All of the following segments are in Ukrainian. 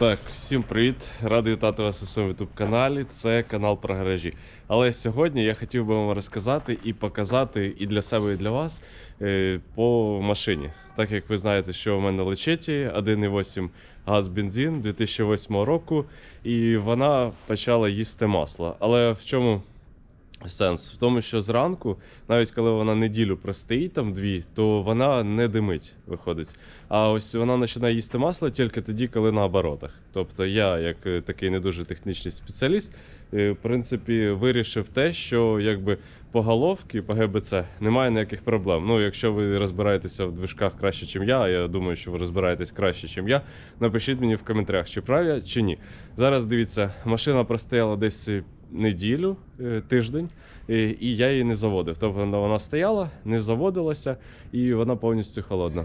Так, всім привіт! Радий вітати вас у своєму youtube каналі. Це канал про гаражі. Але сьогодні я хотів би вам розказати і показати і для себе, і для вас е, по машині. Так як ви знаєте, що у мене лечеті 1,8 газ бензин 2008 року, і вона почала їсти масло. Але в чому сенс? В тому, що зранку, навіть коли вона неділю простоїть там дві, то вона не димить, виходить. А ось вона починає їсти масло тільки тоді, коли на оборотах. Тобто я, як е, такий не дуже технічний спеціаліст, е, в принципі, вирішив те, що якби по головці, по ГБЦ немає ніяких проблем. Ну, якщо ви розбираєтеся в движках краще, ніж я, а я думаю, що ви розбираєтесь краще, ніж я. Напишіть мені в коментарях, чи прав чи ні. Зараз дивіться, машина простояла десь е, неділю, е, тиждень, е, і я її не заводив. Тобто вона стояла, не заводилася, і вона повністю холодна.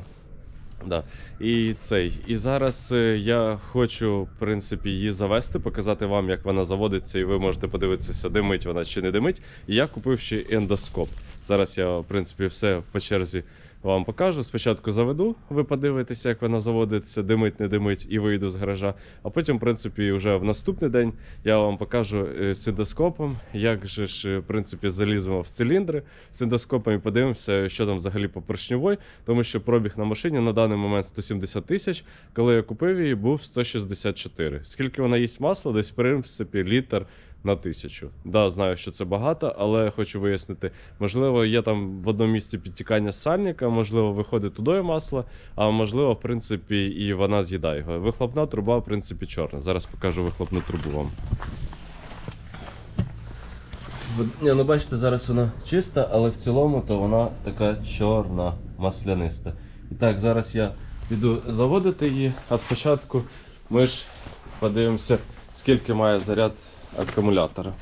Да. І цей. І зараз е, я хочу, в принципі, її завести, показати вам, як вона заводиться, і ви можете подивитися, димить вона чи не димить. І я купив ще ендоскоп. Зараз я, в принципі, все по черзі вам покажу. Спочатку заведу, ви подивитеся, як вона заводиться, димить, не димить, і вийду з гаража. А потім, в принципі, вже в наступний день я вам покажу е, з ендоскопом, як же ж, е, в принципі, заліземо в циліндри з ендоскопом і подивимося, що там взагалі по поршньовій, тому що пробіг на машині на даний момент 170 тисяч. Коли я купив її, був 164. Скільки вона їсть масла? Десь, в принципі, літр на тисячу. Да, знаю, що це багато, але хочу вияснити. Можливо, є там в одному місці підтікання сальника, можливо, виходить туди масло, а можливо, в принципі, і вона з'їдає його. Вихлопна труба, в принципі, чорна. Зараз покажу вихлопну трубу вам. Ні, ну бачите, зараз вона чиста, але в цілому то вона така чорна, масляниста. І так, зараз я піду заводити її, а спочатку ми ж подивимося, скільки має заряд акумулятора.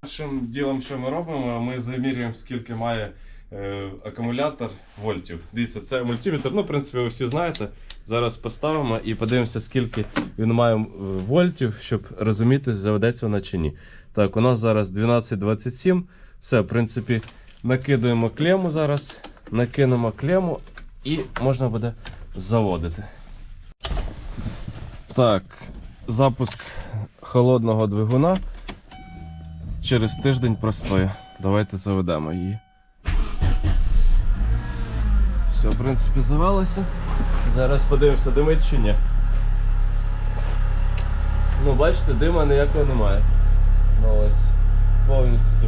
Першим ділом, що ми робимо, ми замірюємо, скільки має е, акумулятор вольтів. Дивіться, це мультиметр, ну, в принципі, ви всі знаєте. Зараз поставимо і подивимося, скільки він має е, вольтів, щоб розуміти, заведеться вона чи ні. Так, у нас зараз 12.27. Все, в принципі, накидуємо клему зараз, накинемо клему і можна буде заводити. Так, запуск холодного двигуна через тиждень простоє. Давайте заведемо її. Все, в принципі, завелося. Зараз подивимося, димить чи ні. Ну, бачите, дима ніякого немає. Ну ось, повністю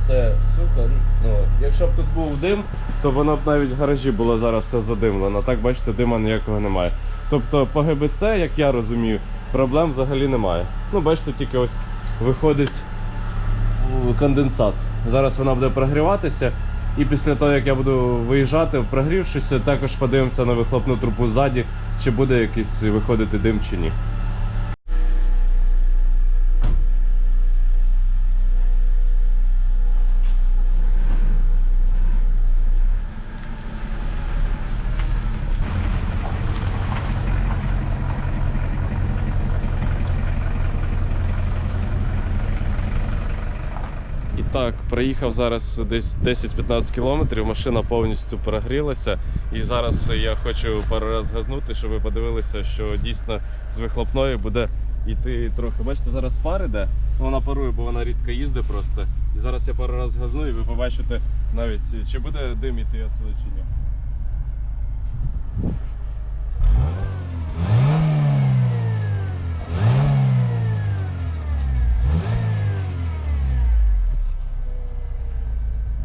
все сухо. Ну, якщо б тут був дим, то воно б навіть в гаражі було зараз все задимлено. Так, бачите, дима ніякого немає. Тобто по ГБЦ, як я розумію, проблем взагалі немає. Ну, бачите, тільки ось виходить конденсат. Зараз вона буде прогріватися. І після того, як я буду виїжджати, прогрівшися, також подивимося на вихлопну трубу ззаді, чи буде якийсь виходити дим чи ні. І так, проїхав зараз десь 10-15 кілометрів, машина повністю перегрілася. І зараз я хочу пару раз газнути, щоб ви подивилися, що дійсно з вихлопною буде йти трохи. Бачите, зараз пар іде, вона парує, бо вона рідко їздить просто. І зараз я пару раз газну і ви побачите навіть, чи буде дим іти відсюди чи ні.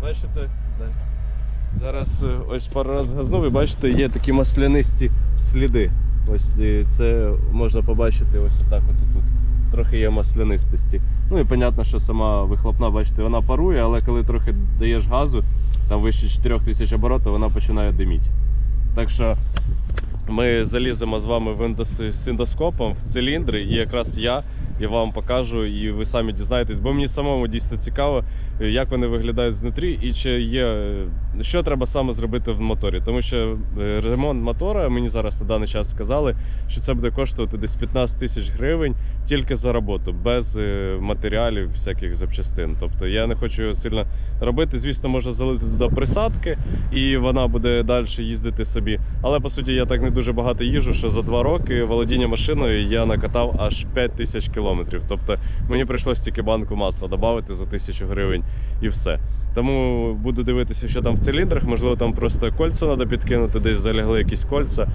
Бачите? Зараз е, ось пару раз газнув і бачите, є такі маслянисті сліди. Ось е, це можна побачити ось отак от тут. Трохи є маслянистості. Ну і понятно, що сама вихлопна, бачите, вона парує, але коли трохи даєш газу, там вище 4000 оборотів, вона починає диміти. Так що ми заліземо з вами в ендос... з ендоскопом в циліндри, і якраз я я вам покажу, і ви самі дізнаєтесь, бо мені самому дійсно цікаво, е, як вони виглядають знутрі, і чи є е, що треба саме зробити в моторі. Тому що е, ремонт мотора мені зараз на даний час сказали, що це буде коштувати десь 15 тисяч гривень тільки за роботу, без матеріалів, всяких запчастин. Тобто я не хочу його сильно робити. Звісно, можна залити туди присадки, і вона буде далі їздити собі. Але по суті, я так не дуже багато їжу, що за два роки володіння машиною я накатав аж 5 тисяч кілометрів. Тобто мені прийшлось тільки банку масла додати за тисячу гривень і все. Тому буду дивитися, що там в циліндрах. Можливо, там просто кольця треба підкинути, десь залягли якісь кольця.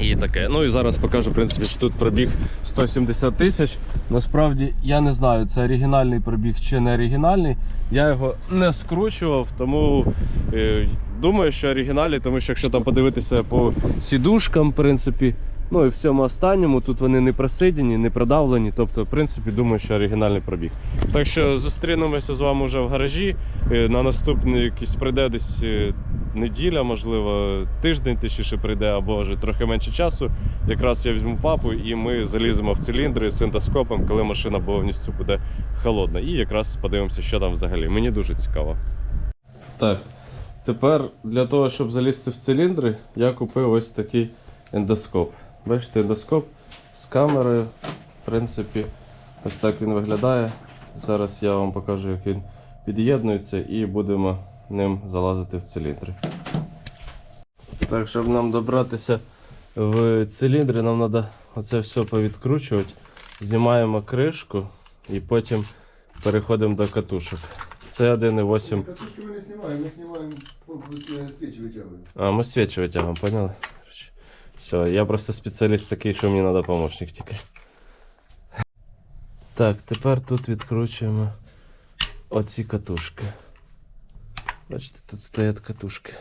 І таке. Ну і зараз покажу, в принципі, що тут пробіг 170 тисяч. Насправді я не знаю, це оригінальний пробіг чи не оригінальний. Я його не скручував, тому е, думаю, що оригінальний, тому що якщо там подивитися по сідушкам, в принципі, ну і всьому останньому, тут вони не просидені, не продавлені. Тобто, в принципі, думаю, що оригінальний пробіг. Так що зустрінемося з вами вже в гаражі. Е, На наступний якийсь прийде десь е, неділя, можливо, тиждень точніше прийде, або вже трохи менше часу. Якраз я візьму папу і ми заліземо в циліндри з індоскопом, коли машина повністю буде холодна. І якраз подивимося, що там взагалі. Мені дуже цікаво. Так, тепер для того, щоб залізти в циліндри, я купив ось такий ендоскоп. Бачите, ендоскоп з камерою. В принципі, ось так він виглядає. Зараз я вам покажу, як він під'єднується, і будемо ним залазити в циліндри. Так, щоб нам добратися в циліндри, нам треба оце все повідкручувати. Знімаємо кришку і потім переходимо до катушок. Це 1,8. Катушки мы не снимаем, мы снимаем ну, э, свечи вытягиваем. А, ми свічі витягуємо, поняли? Все, я просто спеціаліст такий, що мені треба помощник тільки. Так, тепер тут відкручуємо оці катушки. Бачите, тут стоять катушки.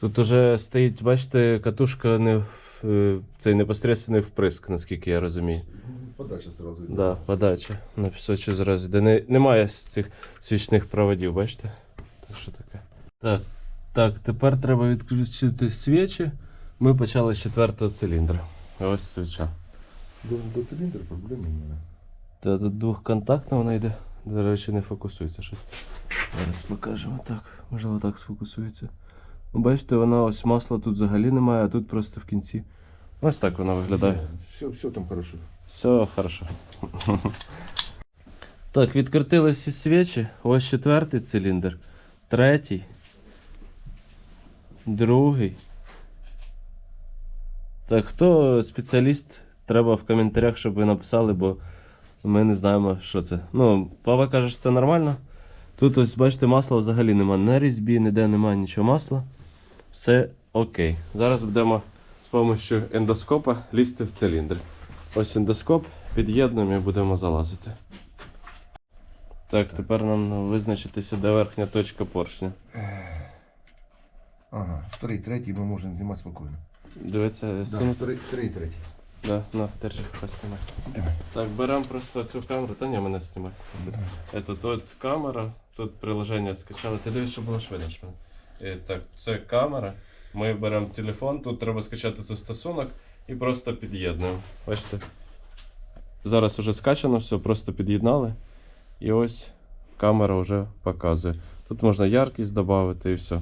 Тут уже стоїть, бачите, катушка не е, цей непосредственний вприск, наскільки я розумію. Подача сразу. Да, подача на пісочу зразу. Де не, немає цих свічних проводів, бачите? Так, що таке? Так, так, тепер треба відключити свічі. Ми почали з четвертого циліндра. Ось свіча. До, до цилиндра проблем немає. Та тут двохконтактна вона йде. До речі, не фокусується щось. Зараз покажемо так. Можливо, так сфокусується. Ну, Бачите, вона ось масла тут взагалі немає, а тут просто в кінці. Ось так вона виглядає. Все, все там хорошо. Все хорошо. Так, відкрутили всі свічі. Ось четвертий циліндр, третій, другий. Так, хто спеціаліст, треба в коментарях, щоб ви написали, бо ми не знаємо, що це. Ну, папа каже, що це нормально. Тут ось, бачите, масла взагалі нема на різьбі, ніде немає нічого масла. Все окей. Зараз будемо з допомогою ендоскопа лізти в циліндр. Ось ендоскоп, під'єднуємо і будемо залазити. Так, тепер нам визначитися, де верхня точка поршня. Ага, вторий, третій ми можемо знімати спокійно. Сунути. вторий, вторий. Да, на, держи, поснімай. Давай. Так, беремо просто цю камеру, та ні, мене знімай. Это тут камера, тут приложення скачали. Ти дивись, щоб було швидко. швидко. Е, Так, це камера. Ми беремо телефон, тут треба скачати застосунок і просто під'єднуємо. Бачите? Зараз уже скачано все, просто під'єднали. І ось камера вже показує. Тут можна яркість додати і все.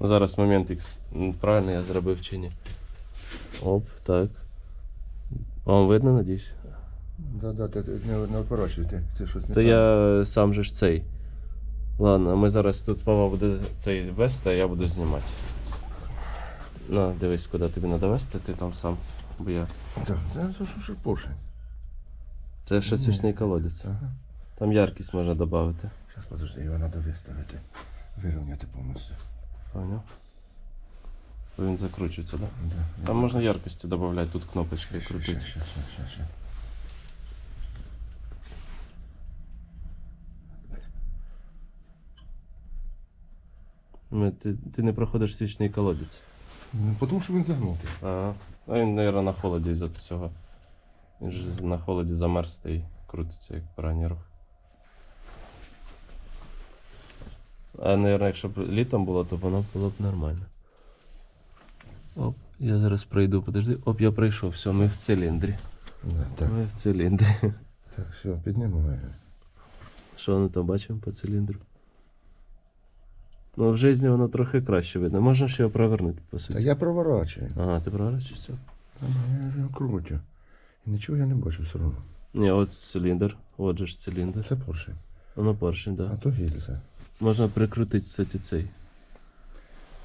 Ну, зараз момент. Правильно я зробив чи ні. Оп, так. Вам видно, надіюсь? Да, да, ти, ти не, не опорачуйте. Це щось не Та так. я сам же ж цей. Ладно, ми зараз тут Пава буде цей вести, а я буду знімати. На, дивись, куди тобі треба вести, ти там сам. Бо я. Так, це що ж поршень. Це ще свічний колодець. Ага. Там яркість можна додати. Зараз подожди, його треба виставити. Вирівняти повністю. Поняв? Він закручується, так? Да? Да, Там можна яркості додати, тут кнопочки крутити. Ти, ти не проходиш свічний колодець. Ну, тому що він загнутий. Ага. А він, мабуть, на холоді із-за цього. Він ж на холоді замерз та й крутиться, як поранній рух. А, мабуть, якщо б літом було, то воно було б нормально. Оп, я зараз пройду, подожди. Оп, я пройшов, все, ми в циліндрі. Да, так, Ми в циліндрі. так, все, піднімаю. Що воно там бачимо по циліндру? Ну, в житті воно трохи краще видно. Можна ще його провернути, по Та суті. я проворачую. Ага, ти проворачуєшся? Та Я ж його крутю. І нічого я не бачу все одно. Ні, от циліндр. От же ж циліндр. Це поршень. Воно поршень, так. А то гільза. Можна прикрутити, кстати, цей.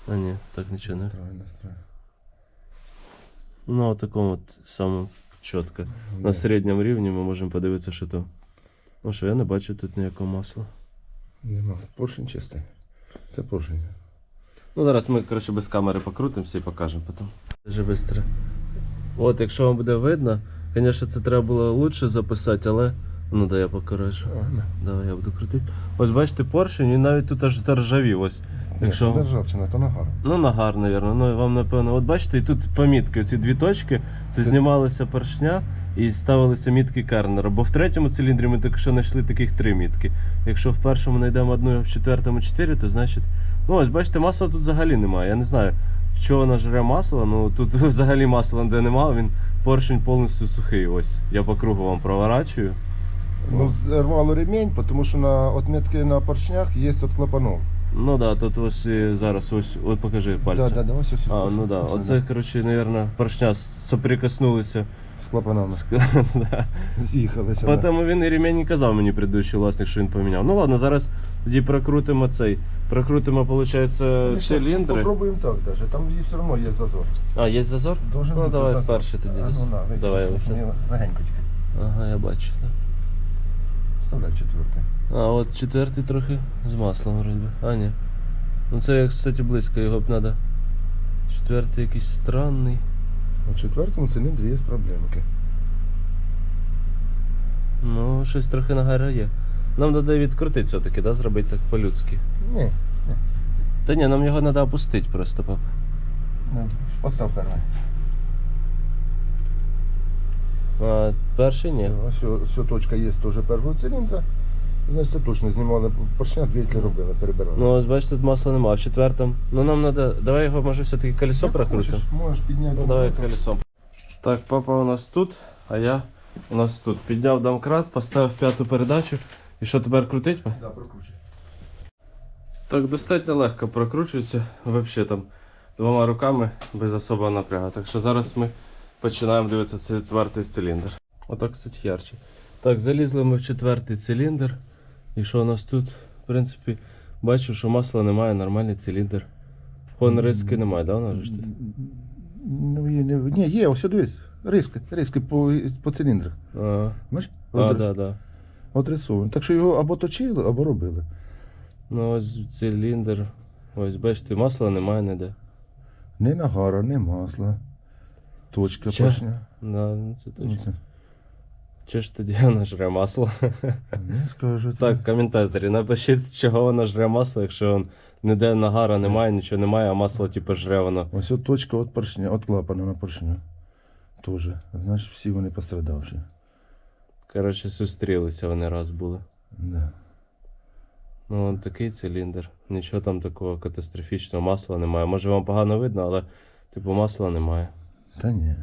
А ні, так нічого не. Настрой, настрой. Ну, от такому от самому чітко. На середньому рівні ми можемо подивитися, що то. Ну що, я не бачу тут ніякого масла. Нема. Поршень чистий. Це поршень. Ну, зараз ми, коротше, без камери покрутимося і покажемо потім. Дуже швидко. От, якщо вам буде видно, звісно, це треба було лучше записати, але. Ну да, я покажу. Давай я буду крутити. Ось бачите, поршень, і навіть тут аж заржавів ось. Якщо-. Державчина, то нагар. Ну, нагар, напевно. Ну, вам, напевно, от бачите, і тут помітки, ці дві точки, це Це- знімалися поршня і ставилися мітки Кернера. Бо в третьому циліндрі ми тільки що знайшли таких три мітки. Якщо в першому знайдемо одну, а в четвертому чотири, то значить. Ну, ось бачите, масла тут взагалі немає. Я не знаю, що вона жре масло, ну тут взагалі масла де немає, він поршень повністю сухий. Ось. Я по кругу вам проворачую. Ну, зірвало ремінь, тому що на отметки на поршнях є от клапанов. Ну да, тут ось і зараз ось, от покажи пальцем. Да, да, да, ось, ось, А, ось, ну да. ось, Оце, коротше, мабуть, поршня соприкоснулися. З клапанами. З- да. З'їхалися. да. Тому він і ремінь не казав мені предыдущий власник, що він поміняв. Ну ладно, зараз тоді прокрутимо цей. Прокрутимо, виходить, Ми циліндри. Попробуємо так даже. Там все одно є зазор. А, є зазор? Должен Ну бути давай зазор. вперше тоді А, зазор. ну, на, Давай мені легенько. Ага, я бачу. так. Вставляй четвертий. А, от четвертий трохи з маслом вроді. А, ні. Ну це кстати, близько, його б треба. Четвертий якийсь странний. У четвертому циліндрі є проблемки. Ну, щось трохи нагара є. Нам треба відкрутити все-таки, да, зробити так по-людськи. Ні, Та ні, нам його треба опустити просто, пап. не, постав перший. А перший ні. Ось о- ось точка є теж першого циліндра. Значить, це точно знімали поршня, двигатель робили, перебирали. Ну, ось бачите, тут масла немає. В четвертому. Ну нам треба. Давай його може все-таки колесо прокрутимо. Можеш підняти. Ну давай колесом. Так, папа у нас тут, а я у нас тут. Підняв домкрат, поставив п'яту передачу. І що тепер крутить? па? Да, прокручуй. Так, достатньо легко прокручується. Взагалі там двома руками без особого напрягу. Так що зараз ми починаємо дивитися четвертий циліндр. Отак, кстати, ярче. Так, залізли ми в четвертий циліндр. І що у нас тут? В принципі, бачу, що масла немає, нормальний циліндр. Хон риски немає, да, у нас же ж тут? Ну, є, не, ні, є, ось дивись. Риски, риски по, по циліндрах. Бачиш? А, От, да, да. от рисовані. Так що його або точили, або робили. Ну ось циліндр. Ось бачите, масла немає ніде. Ні нагара, ні масла. Точка Ча- поршня. Да, ну це Ну, точно. це, Чи ж тоді вона жре масло? Не скажу. Так, коментаторі, напишіть, чого вона жре масло, якщо он ніде нагара немає, нічого немає, а масло типу жре воно. Ось от точка від поршня, від клапана на поршню. Тоже. Значить, всі вони пострадавші. Коротше, зустрілися вони раз були. Да. Ну, от такий циліндр. Нічого там такого катастрофічного масла немає. Може вам погано видно, але типу масла немає. Та ні.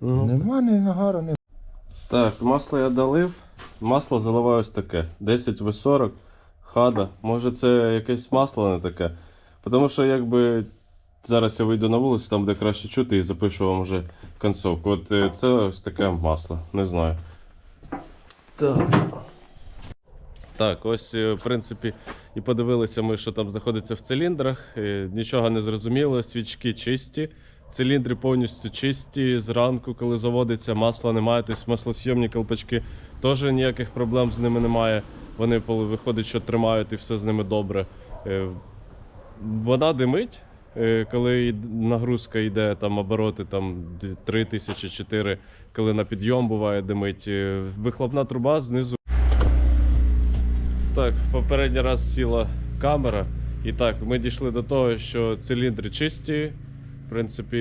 Ну, Нема ні нагара, ні. Так, масло я долив. Масло заливаю ось таке. 10 в 40 хада. Може це якесь масло не таке. Тому що якби зараз я вийду на вулицю, там буде краще чути і запишу вам вже концовку. От е, це ось таке масло. Не знаю. Так. Так, ось, е, в принципі, і подивилися ми, що там знаходиться в циліндрах. Е, Нічого не зрозуміло, свічки чисті. Циліндри повністю чисті. Зранку, коли заводиться, масла немає, тобто маслосйомні колпачки теж ніяких проблем з ними немає. Вони виходить, що тримають і все з ними добре. Е, Вона димить, е, коли нагрузка йде, там обороти там 3 тисячі 4, коли на підйом буває димить. Е, Вихлопна труба знизу. Так, в попередній раз сіла камера. І так, ми дійшли до того, що циліндри чисті. Принципі,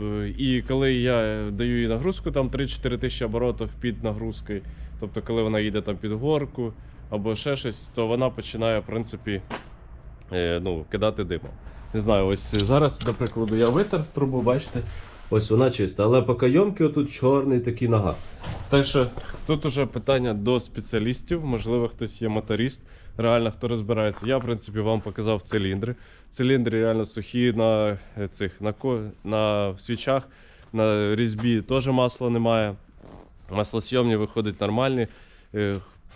е, і коли я даю їй нагрузку, там 3-4 тисячі оборотів під нагрузкою, тобто коли вона їде там під горку або ще щось, то вона починає, в принципі, е, ну, кидати димом. Не знаю, ось зараз, до прикладу, я витер трубу, бачите, Ось вона чиста. Але по кайомки отут чорний такий нога. Так що тут уже питання до спеціалістів. Можливо, хтось є моторист, реально хто розбирається. Я, в принципі, вам показав циліндри. Циліндри реально сухі на е, цих на, на свічах, на різьбі теж масла немає. Маслосйомні виходять нормальні.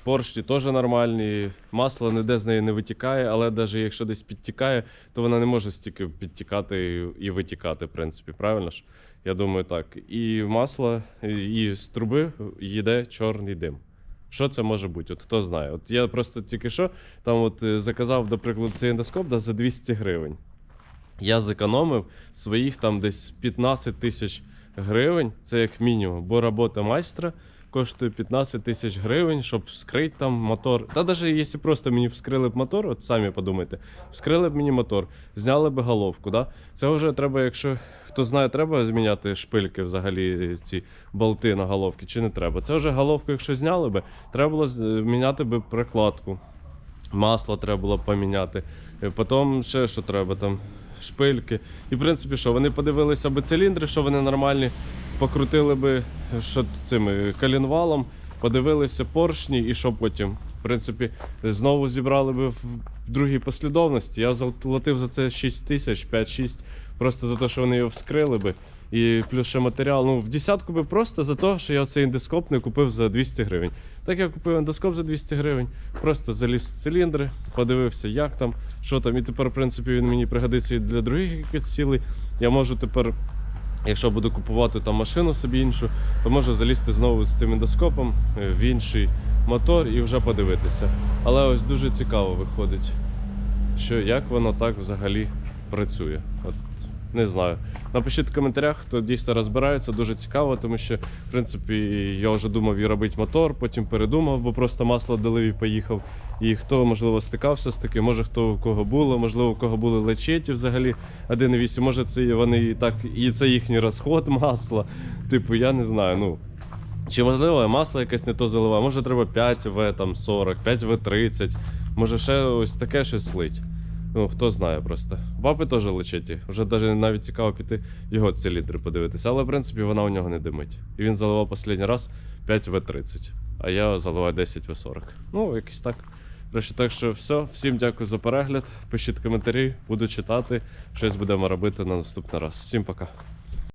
Поршні теж нормальні, масло ніде з неї не витікає, але навіть якщо десь підтікає, то вона не може стільки підтікати і, витікати, в принципі, правильно ж? Я думаю, так. І масло, і з труби йде чорний дим. Що це може бути? От хто знає? От я просто тільки що там от е, заказав, до прикладу, цей ендоскоп да, за 200 гривень. Я зекономив своїх там десь 15 тисяч гривень, це як мінімум, бо робота майстра коштує 15 тисяч гривень, щоб вскрити там мотор. Та навіть якщо просто мені вскрили б мотор, от самі подумайте, вскрили б мені мотор, зняли б головку. Да? Це вже треба, якщо хто знає, треба зміняти шпильки взагалі, ці болти на головки, чи не треба. Це вже головку, якщо зняли би, треба було з- міняти би прокладку. Масло треба було поміняти. Е, Потім ще що треба там, шпильки. І в принципі, що вони подивилися би циліндри, що вони нормальні, покрутили би що цим колінвалом, подивилися поршні, і що потім. В принципі, знову зібрали би в другій послідовності. Я заплатив за це 6 тисяч, 5-6, просто за те, що вони його вскрили би. І плюс ще матеріал. Ну, в десятку би просто за те, що я цей індископ не купив за 200 гривень. Так я купив ендоскоп за 200 гривень, просто заліз в циліндри, подивився, як там, що там. І тепер, в принципі, він мені пригодиться і для других якихось цілей. Я можу тепер, якщо буду купувати там машину собі іншу, то можу залізти знову з цим ендоскопом е, в інший мотор і вже подивитися. Але ось дуже цікаво виходить, що як воно так взагалі працює. От не знаю. Напишіть в коментарях, хто дійсно розбирається, дуже цікаво, тому що, в принципі, я вже думав і робити мотор, потім передумав, бо просто масло долив і поїхав. І хто, можливо, стикався з таким, може хто у кого було, можливо, у кого були лечеті взагалі 1,8, може це вони і так, і це їхній розход масла. Типу, я не знаю. ну. Чи можливо масло якесь не то заливає, може треба 5 В там 40, 5 В 30, може ще ось таке щось лить. Ну, хто знає просто. Баби теж лечеті. Вже навіть навіть цікаво піти його циліндри подивитися. Але в принципі вона у нього не димить. І він заливав останній раз 5 В 30, а я заливаю 10 В 40. Ну, якось так. Коротше, так що все. Всім дякую за перегляд. Пишіть коментарі, буду читати. Щось будемо робити на наступний раз. Всім пока.